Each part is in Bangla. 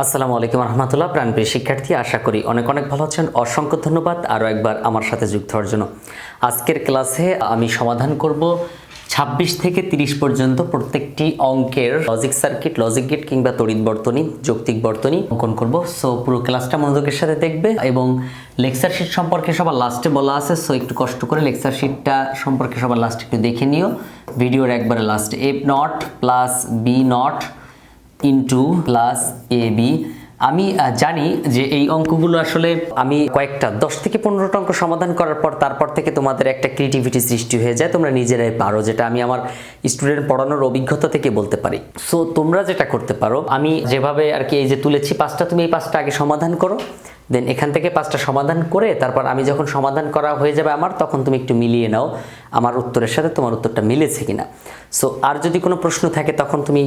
আসসালামু আলাইকুম রহমতুল্লাহ। প্রাণপ্রিয় শিক্ষার্থী, আশা করি অনেক অনেক ভালো আছেন। অসংখ্য ধন্যবাদ আরও একবার আমার সাথে যুক্ত হওয়ার জন্য। আজকের ক্লাসে আমি সমাধান করব 26 থেকে 30 পর্যন্ত প্রত্যেকটি অঙ্কের লজিক সার্কিট লজিক গেট কিংবা তড়িৎ বর্তনী, যৌক্তিক বর্তনী অঙ্কন করব। সো পুরো ক্লাসটা মনোযোগের সাথে দেখবে এবং লেকচার শিট সম্পর্কে সবার লাস্টে বলা আছে। সো একটু কষ্ট করে লেকচার শিটটা সম্পর্কে সবার লাস্টে একটু দেখে নিও। ভিডিওর একবারে লাস্টে F not plus B not into plus A B আমি জানি যে এই অঙ্কগুলো আসলে আমি কয়েকটা, দশ থেকে পনেরোটা অঙ্ক সমাধান করার পর তারপর থেকে তোমাদের একটা ক্রিয়েটিভিটি সৃষ্টি হয়ে যায়। তোমরা নিজেরাই পারো, যেটা আমি আমার স্টুডেন্ট পড়ানোর অভিজ্ঞতা থেকে বলতে পারি। সো তোমরা যেটা করতে পারো, আমি যেভাবে আর কি এই যে তুলেছি পাঁচটা, তুমি এই পাঁচটা আগে সমাধান করো। দেন এখান থেকে পাঁচটা সমাধান করে তারপর আমি যখন সমাধান করা হয়ে যাবে আমার তখন তুমি একটু মিলিয়ে নাও আমার উত্তরের সাথে তোমার উত্তরটা মিলেছে কিনা। সো আর যদি কোনো প্রশ্ন থাকে তখন তুমি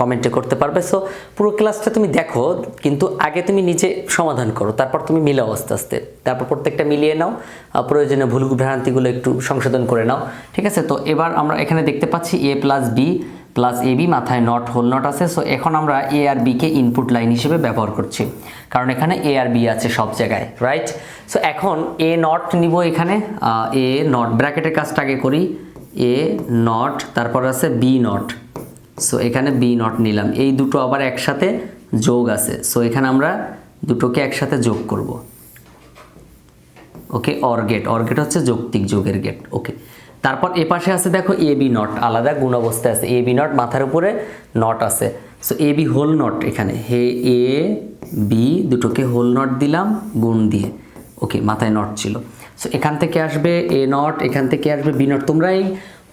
কমেন্টে করতে পারবে। সো পুরো ক্লাসটা তুমি দেখো কিন্তু আগে তুমি নিজে সমাধান করো তারপর তুমি মিলাও আস্তে আস্তে। তারপর প্রত্যেকটা মিলিয়ে নাও আহ, প্রয়োজনে ভুল ভ্রান্তিগুলো একটু সংশোধন করে নাও। ঠিক আছে? তো এবার আমরা এখানে দেখতে পাচ্ছি A plus B plus A B মাথায় নট হোল নট আছে সো এখন আমরা এ আর বিকে ইনপুট লাইন হিসেবে ব্যবহার করছি। কারণ এখানে এ আর বি আছে সব জায়গায় রাইট সো এখন এ নট নিব এখানে এ নট ব্র্যাকেটের কাজটা আগে করি। এ নট তারপর আছে বি নট সো এখানে বি নট নিলাম। এই দুটো আবার একসাথে যোগ আছে। সো এখানে আমরা দুটোকে একসাথে যোগ করব। Okay or gate or gate হচ্ছে যৌক্তিক যোগের গেট ওকে তারপর এ পাশে আছে দেখো এ বি নট, আলাদা গুণ অবস্থায় আছে। এ বি নট মাথার উপরে নট আছে। So A B whole not এখানে। হে, এ, বি দুটোকে হোল নট দিলাম, গুণ দিয়ে। ওকে মাথায় নট ছিল। সো এখান থেকে আসবে এ নট, এখান থেকে আসবে বি নট। তোমরা এই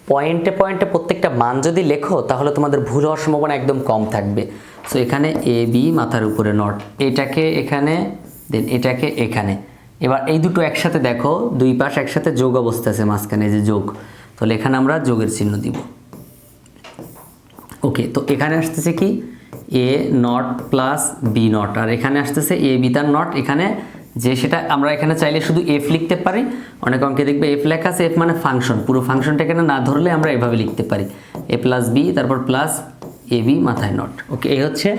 পয়েন্টে পয়েন্টে প্রত্যেকটা মান যদি লেখো, তাহলে তোমাদের ভুল হওয়ার সম্ভাবনা একদম কম থাকবে। সো এখানে এ বি মাথার উপরে নট। এটাকে এখানে দেন এটাকে এখানে। এবার এই দুটো একসাথে দেখো, দুই পাশ একসাথে যোগ অবস্থা আছে মাঝখানে যে যোগ। তাহলে এখানে আমরা যোগের চিহ্ন দিব। ওকে, তো এখানে আসতেছে কি? A not plus B not. আর এখানে আসতেছে এ বি তার নট। এখানে যে সেটা আমরা এখানে চাইলে শুধু এফ লিখতে পারি। অনেক অঙ্কে দেখবে এফ লেখা আছে, এফ মানে ফাংশন পুরো ফাংশনটা এখানে না ধরলে আমরা এভাবে লিখতে পারি। এ প্লাস বি তারপর প্লাস এ বি মাথায় নট ওকে, এই হচ্ছে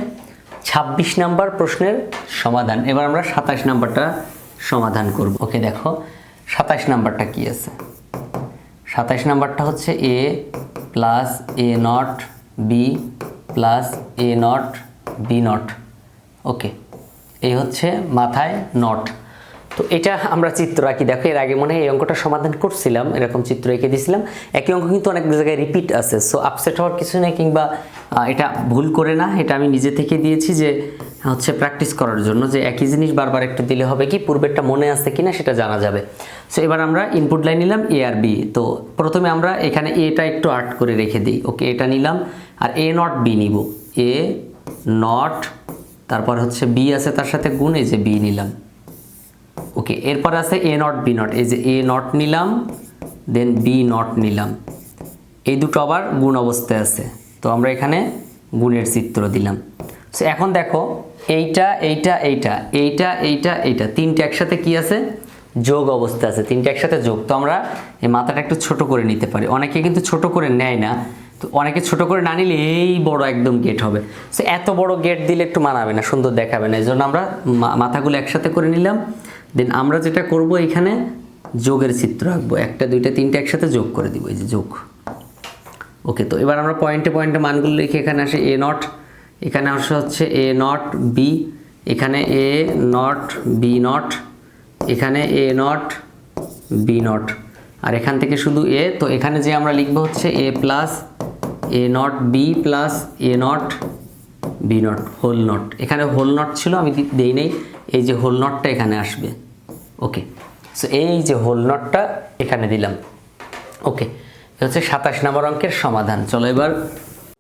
ছাব্বিশ নাম্বার প্রশ্নের সমাধান। এবার আমরা সাতাশ নাম্বারটা সমাধান করব। ওকে, দেখো, সাতাশ নাম্বারটা কি আছে? সাতাশ নাম্বারটা হচ্ছে A plus A not B plus A not B not okay, এই হচ্ছে মাথায় নট তো এটা আমরা চিত্র আঁকি। দেখো, এর আগে মনে হয় এই অঙ্কটা সমাধান করছিলাম, এরকম চিত্র এঁকে দিয়েছিলাম। একই অঙ্ক কিন্তু অনেক জায়গায় রিপিট আছে। সো আপসেট হওয়ার কিছু নেই কিংবা এটা ভুল করে না। এটা আমি নিজে থেকে দিয়েছি যে হচ্ছে প্র্যাকটিস করার জন্য যে একই জিনিস বারবার একটু দিলে হবে কি? পূর্বেরটা মনে আছে কিনা সেটা জানা যাবে। সো এবার আমরা ইনপুট লাইন নিলাম এ আর বি তো প্রথমে আমরা এখানে এটা একটু আর্ট করে রেখে দিই। ওকে এটা নিলাম আর এ নট বি নিব। এ নট তারপর হচ্ছে বি আছে তার সাথে গুণ, এই যে বি নিলাম। ওকে এরপর আছে এ নট বি নট এই যে এ নট নিলাম দেন বি নট নিলাম। এই দুটো আবার গুণ অবস্থায় আছে। তো আমরা এখানে গুণের চিত্র দিলাম। সো এখন দেখো, এইটা এইটা এইটা এইটা এইটা এইটা, তিনটে একসাথে কি আছে? যোগ অবস্থা আছে, তিনটে একসাথে যোগ। তো আমরা এই মাথাটা একটু ছোট করে নিতে পারি। অনেকে কিন্তু ছোট করে নেয় না। তো অনেকে ছোট করে না নিলে এই বড় একদম গেট হবে। সো এত বড় গেট দিলে একটু মানাবে না, সুন্দর দেখাবে না। এই জন্য আমরা মাথাগুলো একসাথে করে নিলাম। দেন আমরা যেটা করব এখানে যোগের চিত্র আঁকবো। একটা, দুইটা, তিনটে একসাথে যোগ করে দিব, এই যে যোগ। ওকে তো এবার আমরা পয়েন্টে পয়েন্টে মানগুলো লিখে এখানে আসে। এ নট এখানে আসে হচ্ছে এ নট বি এখানে এ নট বি নট এখানে এ নট বি নট আর এখান থেকে শুধু এ তো এখানে যে আমরা লিখব হচ্ছে A plus A not B plus A not B not whole not এখানে হোল নট ছিল, আমি দেই নেই, এই যে হোল নটটা এখানে আসবে। ওকে সো এই যে হোল নটটা এখানে দিলাম। ওকে হচ্ছে সাতাশ নম্বর অঙ্কের সমাধান। চলো এবার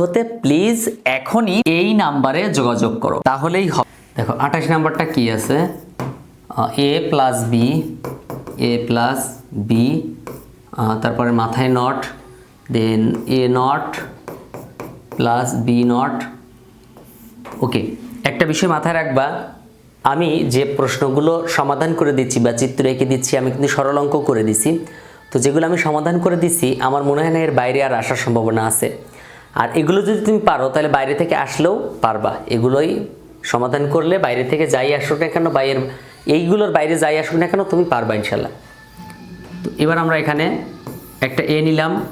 হতে প্লিজ এখনই এই নাম্বারে যোগাযোগ করো, তাহলেই হবে। দেখো, আঠাশ নাম্বারটা কি আছে? A plus B A plus B তারপরে মাথায় not then A not plus B not okay একটা বিষয় মাথায় রাখবা, আমি যে প্রশ্নগুলো সমাধান করে দিচ্ছি বা চিত্র এঁকে দিচ্ছি, আমি কিন্তু সরল অঙ্ক করে দিছি। তো যেগুলো আমি সমাধান করে দিচ্ছি আমার মনে হয় না এর বাইরে আর আসার সম্ভাবনা আছে। আর এগুলো যদি তুমি পারো, তাহলে বাইরে থেকে আসলেও পারবা। এগুলোই সমাধান করলে বাইরে থেকে যাই আসুক না কেন, বাইরের, এইগুলোর বাইরে যাই আসুক না কেন, তুমি পারবা ইনশাল্লাহ। তো এবার আমরা এখানে একটা এ নিলাম,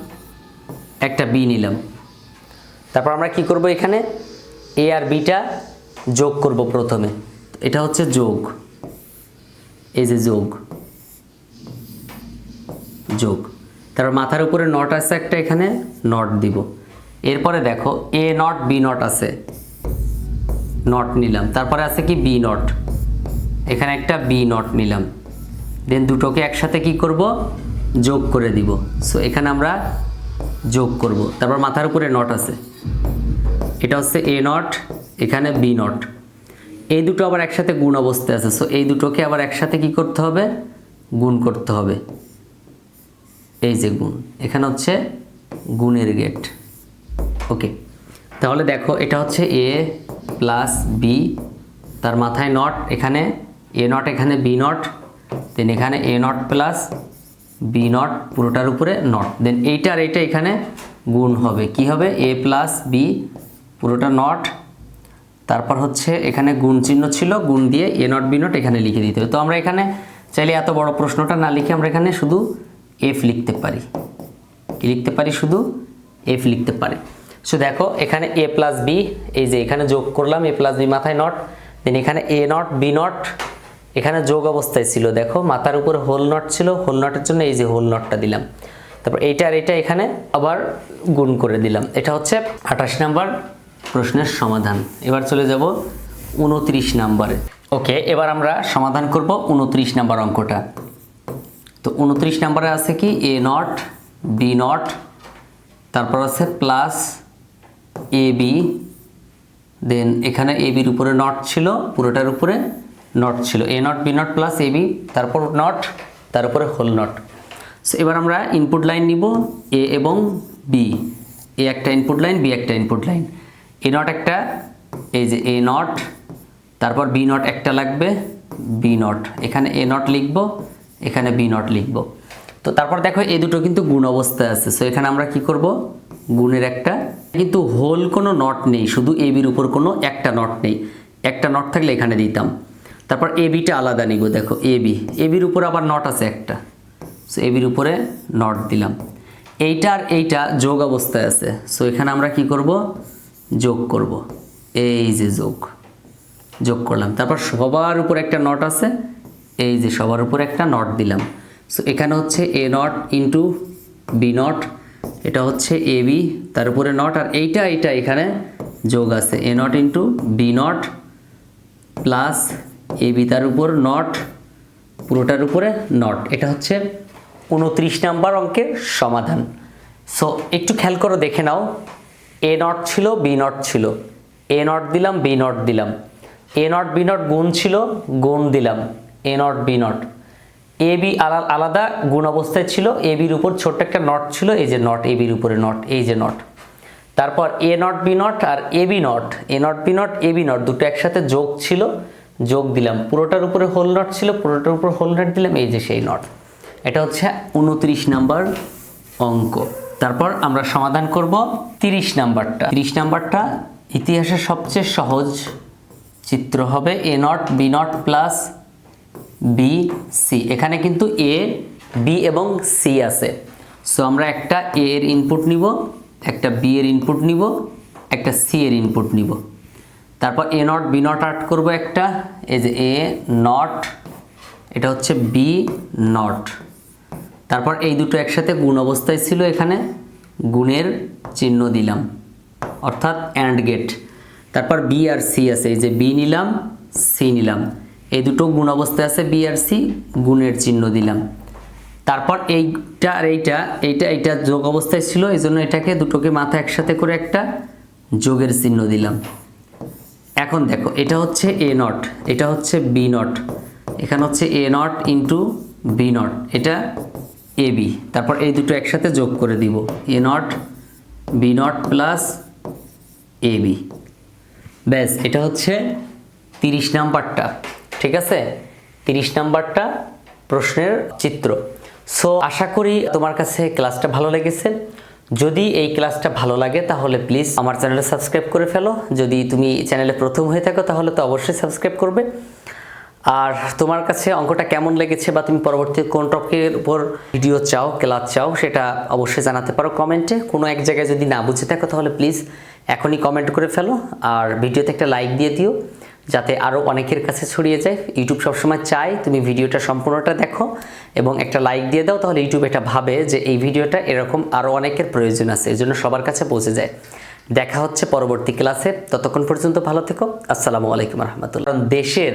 একটা বি নিলাম। তারপর আমরা কি করব এখানে? এ আর বিটা যোগ করব প্রথমে। এটা হচ্ছে যোগ। এই যে যোগ। যোগ। তারপর মাথার উপরে নট আছে একটা এখানে, নট দিব। এরপরে দেখো এ নট বি নট আছে। নট নিলাম। তারপরে আছে কি? বি নট এখানে একটা বি নট নিলাম। দেন দুটোকে একসাথে কি করব? যোগ করে দিব। সো এখানে আমরা যোগ করব। তারপর মাথার উপরে নট আছে। এটা হচ্ছে এ নট এখানে বি নট এই দুটো আবার একসাথে গুণ অবস্থায় আছে। সো এই দুটোকে আবার একসাথে কি করতে হবে? গুণ করতে হবে। এই যে গুণ। এখানে হচ্ছে গুণের গেট ওকে তাহলে দেখো, এটা হচ্ছে এ প্লাস বি তার মাথায় নট এখানে এ নট এখানে বি নট দেন এখানে A not plus B not পুরোটার উপরে নট দেন এইটা আর এইটা এখানে গুণ হবে। কি হবে? এ প্লাস বি পুরোটা নট তারপর হচ্ছে এখানে গুণ চিহ্ন ছিল, গুণ দিয়ে এ নট বি নট এখানে লিখে দিতে হবে। তো আমরা এখানে চাইলে এত বড় প্রশ্নটা না লিখে আমরা এখানে শুধু এফ লিখতে পারি। কি লিখতে পারি? শুধু এফ লিখতে পারি। সো দেখো, এখানে এ প্লাস বি এই যে এখানে যোগ করলাম এ প্লাস বি মাথায় নট দেন এখানে এ নট বি নট এখানে যোগ অবস্থায় ছিল। দেখো, মাথার উপরে হোল নট ছিল হোল নটের জন্য এই যে হোল নটটা দিলাম। তারপর এইটা আর এটা এখানে আবার গুণ করে দিলাম। এটা হচ্ছে আঠাশ নাম্বার প্রশ্নের সমাধান। এবার চলে যাব উনত্রিশ নাম্বারে। ওকে এবার আমরা সমাধান করব উনত্রিশ নাম্বার অঙ্কটা। তো উনত্রিশ নাম্বারে আছে কি? এ নট বি নট তারপর আছে প্লাস এ বি দেন এখানে এ বির উপরে নট ছিল, পুরোটার উপরে নট ছিল। A not B not plus A B তারপর নট তার উপরে হোল নট সো এবার আমরা ইনপুট লাইন নিব এ এবং বি এ একটা ইনপুট লাইন বি একটা ইনপুট লাইন এ নট একটা, এই যে এ নট তারপর বি নট একটা লাগবে বি নট এখানে এ নট লিখব, এখানে বি নট লিখব। তো তারপর দেখো এই দুটো কিন্তু গুণ অবস্থায় আছে। সো এখানে আমরা কি করব? গুণের একটা। কিন্তু হোল কোনো নট নেই, শুধু এ বির উপর কোনো একটা নট নেই। একটা নট থাকলে এখানে দিতাম। তারপর এ বিটা আলাদা নিব, দেখো এ বি এ বির উপর আবার নট আছে একটা। সো এ বির উপরে নট দিলাম। এইটা আর এইটা যোগ অবস্থায় আছে। সো এখানে আমরা কি করব? যোগ করব। এই যে যোগ। যোগ করলাম। তারপর সবার উপর একটা নট আছে। এই যে সবার উপর একটা নট দিলাম। সো এখানে হচ্ছে A not into B not এটা হচ্ছে এ বি, তার উপরে নট আর এইটা এইটা এখানে যোগ আছে। A not into B not plus A B তার উপর নট, পুরোটার উপরে নট। এটা হচ্ছে উনত্রিশ নাম্বার অঙ্কের সমাধান। সো একটু খেয়াল করে দেখে নাও। এ নট ছিল, বি নট ছিল। এ নট দিলাম, বি নট দিলাম। এ নট, বি নট গুণ ছিল, গুণ দিলাম। A not, B not. A B আলাদা গুণ অবস্থায় ছিল এ বির উপর ছোট্ট একটা নট ছিল, এই যে নট এ বির উপরে নট এই যে নট তারপর A not B not R A B not A not B not A B not দুটো একসাথে যোগ ছিল, যোগ দিলাম। পুরোটার উপরে হোল নট ছিল, পুরোটার উপরে হোল নট দিলাম, এই যে সেই নট এটা হচ্ছে উনত্রিশ নাম্বার অঙ্ক। তারপর আমরা সমাধান করব তিরিশ নাম্বারটা। তিরিশ নাম্বারটা, ইতিহাসের সবচেয়ে সহজ চিত্র হবে A not B not plus B C এখানে কিন্তু এ বি এবং সি আছে। সো আমরা একটা এ এর ইনপুট নিব, একটা বি এর ইনপুট নিব, একটা সি এর ইনপুট নিব। তারপর এ নট বি নট আর্ট করব একটা। এই যে এ নট এটা হচ্ছে বি নট তারপর এই দুটো একসাথে গুণ অবস্থায় ছিল এখানে। গুণের চিহ্ন দিলাম, অর্থাৎ অ্যান্ড গেট তারপর বি আর সি আছে, এই যে বি নিলাম সি নিলাম। এই দুটো গুণ অবস্থায় আছে বি আর সি গুণের চিহ্ন দিলাম। তারপর এইটা আর এইটা এইটা এইটা যোগ অবস্থায় ছিল এই জন্য এটাকে দুটোকে মাথা একসাথে করে একটা যোগের চিহ্ন দিলাম। এখন দেখো, এটা হচ্ছে এ নট এটা হচ্ছে বি নট এখানে হচ্ছে A not into B not এটা এ বি তারপর এই দুটো একসাথে যোগ করে দিব A not B not plus A B ব্যাস, এটা হচ্ছে তিরিশ নাম্বারটা। ঠিক আছে? তিরিশ নাম্বারটা প্রশ্নের চিত্র। সো আশা করি তোমার কাছে ক্লাসটা ভালো লেগেছে। যদি এই ক্লাসটা ভালো লাগে, তাহলে প্লিজ আমার চ্যানেলে সাবস্ক্রাইব করে ফেলো। যদি তুমি চ্যানেলে প্রথম হয়ে থাকো, তাহলে তো অবশ্যই সাবস্ক্রাইব করবে। আর তোমার কাছে অঙ্কটা কেমন লেগেছে বা তুমি পরবর্তী কোন টপিকের উপর ভিডিও চাও, ক্লাস চাও, সেটা অবশ্যই জানাতে পারো কমেন্টে। কোনো এক জায়গায় যদি না বুঝে থাকো, তাহলে প্লিজ এখনই কমেন্ট করে ফেলো। আর ভিডিওতে একটা লাইক দিয়ে দিও। যাতে আরও অনেকের কাছে ছড়িয়ে যায়। ইউটিউব সবসময় চায় তুমি ভিডিওটা সম্পূর্ণটা দেখো এবং একটা লাইক দিয়ে দাও, তাহলে ইউটিউব এটা ভাবে যে এই ভিডিওটা এরকম আরও অনেকের প্রয়োজন আছে এই জন্য সবার কাছে পৌঁছে যায়। দেখা হচ্ছে পরবর্তী ক্লাসে ততক্ষণ পর্যন্ত ভালো থেকো। আসসালামু আলাইকুম রহমতুল্লাহ। দেশের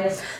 Bye.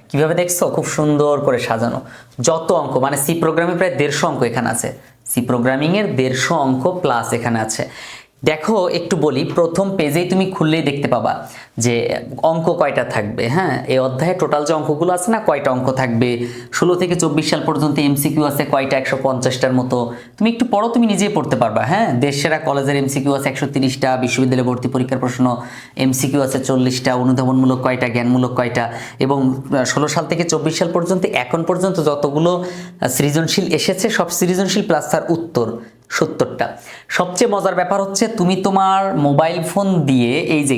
কীভাবে দেখছ? খুব সুন্দর করে সাজানো। যত অঙ্ক মানে সি প্রোগ্রামে প্রায় দেড়শো অঙ্ক এখানে আছে। সি প্রোগ্রামিং এর দেড়শো অঙ্ক প্লাস এখানে আছে। দেখো, একটু বলি, প্রথম পেজেই তুমি খুললেই দেখতে পাবা। যে অঙ্ক কয়টা থাকবে? হ্যাঁ এই অধ্যায়ে টোটাল যে অঙ্কগুলো আছে না, কয়টা অঙ্ক থাকবে? ষোলো থেকে চব্বিশ সাল পর্যন্ত এমসিকিউ আছে কয়টা? একশো পঞ্চাশটার মতো। তুমি একটু পড়ো, তুমি নিজেই পড়তে পারবা। হ্যাঁ দেশ সেরা কলেজের এমসিকিউ আছে একশো তিরিশটা, বিশ্ববিদ্যালয় ভর্তি পরীক্ষার প্রশ্ন এমসিকিউ আছে চল্লিশটা, অনুধাবনমূলক কয়টা, জ্ঞানমূলক কয়টা? এবং ষোলো সাল থেকে চব্বিশ সাল পর্যন্ত, এখন পর্যন্ত যতগুলো সৃজনশীল এসেছে, সব সৃজনশীল প্লাস তার উত্তর, সত্তরটা। সবচেয়ে মজার ব্যাপার হচ্ছে, তুমি তোমার মোবাইল ফোন দিয়ে, এই যে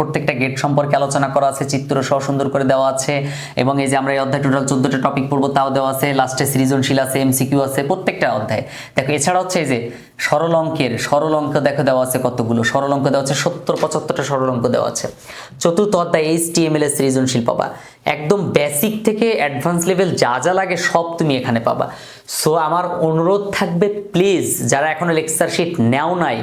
প্রত্যেকটা গেট সম্পর্কে আলোচনা করা আছে, চিত্র সহ সুন্দর করে দেওয়া আছে, এবং এই যে আমরা এই অধ্যায় টোটাল চোদ্দটা টপিক পড়ব, তাও দেওয়া আছে লাস্টে সৃজনশীল আছে এমসিকিউ আছে, প্রত্যেকটা অধ্যায়। দেখো, এছাড়া হচ্ছে এই যে সরল অঙ্কের, সরল অঙ্ক দেখো দেওয়া আছে কতগুলো, সরল অঙ্ক দেওয়া আছে, সত্তর পঁচাত্তরটা সরল অঙ্ক দেওয়া আছে। চতুর্থ অধ্যায় এইচ টি এম এল এর সৃজনশীল পাবা। একদম বেসিক থেকে অ্যাডভান্স লেভেল যা যা লাগে সব তুমি এখানে পাবা। সো আমার অনুরোধ থাকবে প্লিজ যারা এখনও লেকচার শিট নেও নাই,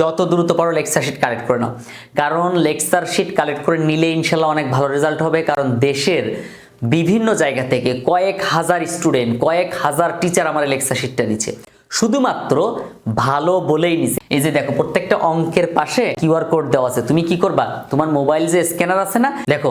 যত দ্রুত পারো লেকচার শিট কালেক্ট করে নাও। কারণ লেকচার শিট কালেক্ট করে নিলে ইনশাল্লাহ অনেক ভালো রেজাল্ট হবে, কারণ দেশের বিভিন্ন জায়গা থেকে কয়েক হাজার স্টুডেন্ট কয়েক হাজার টিচার আমার লেকচার শিটটা নিচ্ছে। শুধুমাত্র ভালো বলেই নিছে। এই যে দেখো, প্রত্যেকটা অঙ্কের পাশে কিউআর কোড দেওয়া আছে। তুমি কি করবা? তোমার মোবাইল যে স্ক্যানার আছে না? দেখো